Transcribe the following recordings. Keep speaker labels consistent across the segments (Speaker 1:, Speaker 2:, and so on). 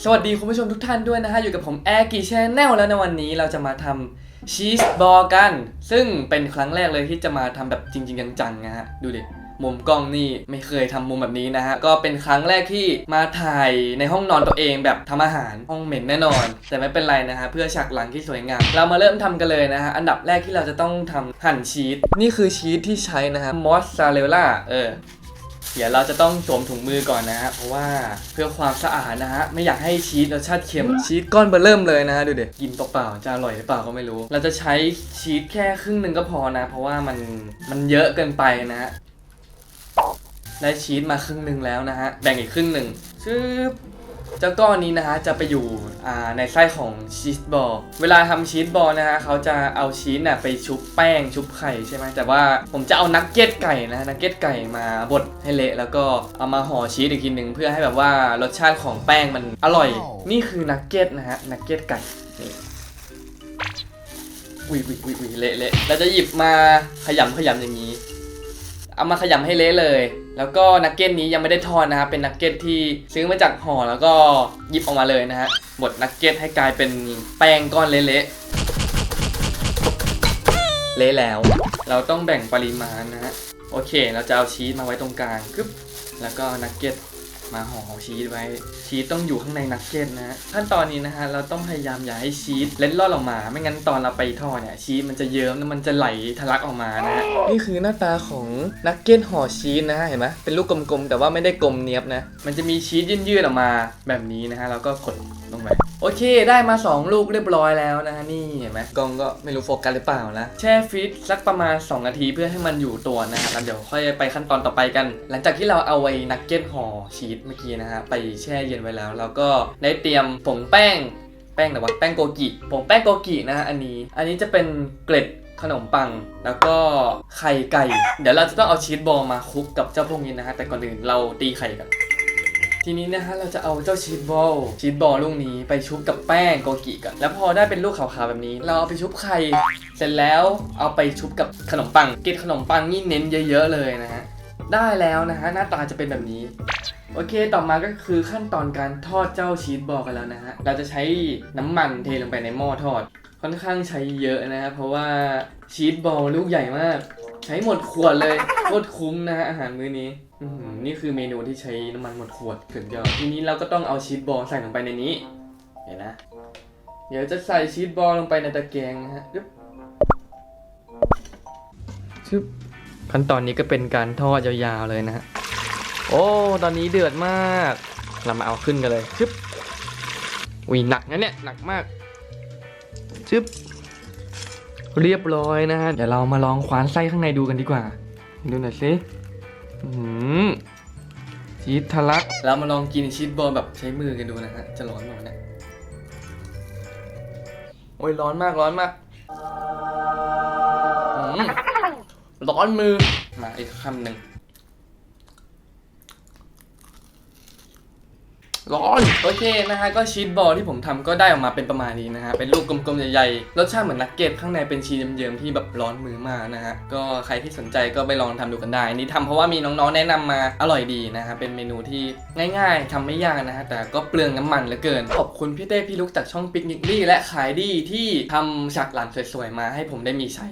Speaker 1: สวัสดีคุณผู้ชมทุกท่านด้วยนะฮะ อยู่กับผมแอร์กีชแนลแล้วในวันนี้เราจะมาทำชีสบอลกัน ซึ่งเป็นครั้งแรกเลยที่จะมาทำแบบจริง ๆ จังๆนะฮะ ดูดิมุมกล้องนี่ไม่เคยทำมุมแบบนี้นะฮะ ก็เป็นครั้งแรกที่มาถ่ายในห้องนอนตัวเองแบบทำอาหารห้องเหม็นแน่นอน แต่ไม่เป็นไรนะฮะ เพื่อฉากหลังที่สวยงาม เรามาเริ่มทำกันเลยนะฮะ อันดับแรกที่เราจะต้องทำหั่นชีสนี่คือชีสที่ใช้นะฮะมอสซาเรลล่าเออ เดี๋ยวเราจะต้องสวมถุงมือก่อนนะฮะเพราะว่าเพื่อความสะอาดนะฮะไม่อยากให้ชีสรสชาติเค็มชีสก้อนเบอร์เริ่มเลยนะฮะดูเด็กินเปล่าๆจะอร่อยหรือเปล่าก็ไม่รู้ เราจะใช้ชีสแค่ครึ่งหนึ่งก็พอนะ เพราะว่ามันมันเยอะเกินไปนะฮะได้ชีสมาครึ่งหนึ่งแล้วนะฮะแบ่งอีกครึ่งหนึ่งชึบ เจ้าก้อนนี้นะฮะจะไปอยู่อ่าในไส้ของชีสบอล เวลาทำชีสบอลนะฮะเขาจะเอาชีสน่ะไปชุบแป้งชุบไข่ใช่ไหมแต่ว่าผมจะเอานักเก็ตไก่นะฮะนักเก็ตไก่มาบดให้เละ แล้วก็เอามาห่อชีสอีกทีหนึ่งเพื่อให้แบบว่ารสชาติของแป้งมันอร่อย นี่คือนักเก็ตนะฮะนักเก็ตไก่นี่อุ้ยอุ้ยอุ้ยอุ้ยเละเละเราจะหยิบมาขยำขยำอย่างนี้ เอามาขยำให้เละเลย แล้วก็นักเก็ตนี้ยังไม่ได้ทอดนะครับ เป็นนักเก็ตที่ซื้อมาจากห่อแล้วก็หยิบออกมาเลยนะฮะบดนักเก็ตให้กลายเป็นแป้งก้อนเละๆเละแล้ว เราต้องแบ่งปริมาณนะฮะ โอเค เราจะเอาชีสมาไว้ตรงกลางกึ๊บแล้วก็นักเก็ต มาห่อชีสไว้ ชีสต้องอยู่ข้างในนักเก็ตนะฮะขั้นตอนนี้นะฮะเราต้องพยายามอย่าให้ชีสเล็ดลอดออกมา ไม่งั้นตอนเราไปทอดเนี่ยชีสมันจะเยิ้มแล้วมันจะไหลทะลักออกมานะฮะนี่คือหน้าตาของนักเก็ตห่อชีสนะฮะเห็นไหมเป็นลูกกลมๆแต่ว่าไม่ได้กลมเนียบนะมันจะมีชีสยืดๆออกมาแบบนี้นะฮะแล้วก็กดลงไป โอเคได้มา 2 ลูกเรียบร้อยแล้วนะฮะนี่เห็นไหมกล้องก็ไม่รู้โฟกัสหรือเปล่านะแช่ฟรีซสักประมาณ 2 นาทีเพื่อให้มันอยู่ตัวนะฮะแล้วเดี๋ยวค่อยไปขั้นตอนต่อไปกัน หลังจากที่เราเอาไอ้นักเก็ตห่อชีสเมื่อกี้นะฮะไปแช่เย็นไว้แล้วเราก็ได้เตรียมผงแป้งแป้งแต่ว่าแป้งโกกิผงแป้งโกกินะฮะอันนี้ อันนี้จะเป็นเกล็ดขนมปังแล้วก็ไข่ไก่ เดี๋ยวเราจะต้องเอาชีสบอลมาคลุกกับเจ้าพวกนี้นะฮะแต่ก่อนอื่นเราตีไข่กัน ทีนี้นะฮะเราจะเอาเจ้าชีสบอลชีสบอลลูกนี้ไปชุบกับแป้งโกกิกัน แล้วพอได้เป็นลูกขาวๆแบบนี้ เราเอาไปชุบไข่เสร็จแล้วเอาไปชุบกับขนมปังเกล็ดขนมปังนี่เน้นเยอะๆเลยนะฮะได้แล้วนะฮะหน้าตาจะเป็นแบบนี้โอเค ต่อมาก็คือขั้นตอนการทอดเจ้าชีสบอลกันแล้วนะฮะ เราจะใช้น้ำมันเทลงไปในหม้อทอด ค่อนข้างใช้เยอะนะฮะ เพราะว่าชีสบอลลูกใหญ่มาก ใช้หมดขวดเลยโคตรคุ้มนะฮะอาหารมื้อนี้อื้อหือนี่คือเมนูที่ใช้น้ำมันหมดขวดถึงยอดทีนี้เราก็ต้องเอาชีสบอลใส่ลงไปในนี้เห็นนะ เดี๋ยวจะใส่ชีสบอลลงไปในตะแกรงนะฮะปึ๊บชึบขั้นตอนนี้ก็เป็นการทอดยาวๆเลยนะฮะโอ้ตอนนี้เดือดมาก เรามาเอาขึ้นกันเลยชึบอุ้ยหนักนะเนี่ยหนักมากชึบ เรียบร้อยนะฮะ เดี๋ยวเรามาลองคว้านไส้ข้างในดูกันดีกว่า ดูหน่อยสิหืมชีสทะลัก เรามาลองกินชีสบอลแบบใช้มือกันดูนะฮะ จะร้อนหน่อยนะ โอ้ยร้อนมากร้อนมาก ร้อนมือ มาอีกคำหนึ่ง ร้อนโอเคนะฮะก็ชีสบอลที่ผมทำก็ได้ออกมาเป็นประมาณนี้นะฮะเป็นลูกกลมๆใหญ่ๆรสชาติเหมือนนักเก็ตข้างในเป็นชีสเยิ้มๆที่แบบร้อนมือมากนะฮะก็ใครที่สนใจก็ไปลองทำดูกันได้นนี้ทำเพราะว่ามีน้องๆแนะนำมาอร่อยดีนะฮะเป็นเมนูที่ง่ายๆทำไม่ยากนะฮะแต่ก็เปลืองน้ำมันเหลือเกินขอบคุณพี่เต้พี่ลุกจากช่องปิกนิกลี่และขายดีที่ทำฉากหลังสวยๆมาให้ผมได้มีใช้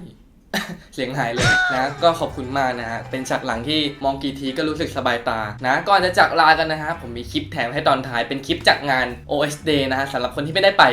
Speaker 1: เสียงหายเลยนะก็ขอบคุณมากนะฮะเป็นฉากหลังที่มองกี่ทีก็รู้สึกสบายตานะก่อนจะจากลากันนะฮะผมมีคลิปแถมให้ตอนท้ายเป็นคลิปจากงาน OS Day นะฮะสำหรับคนที่ไม่ได้ไป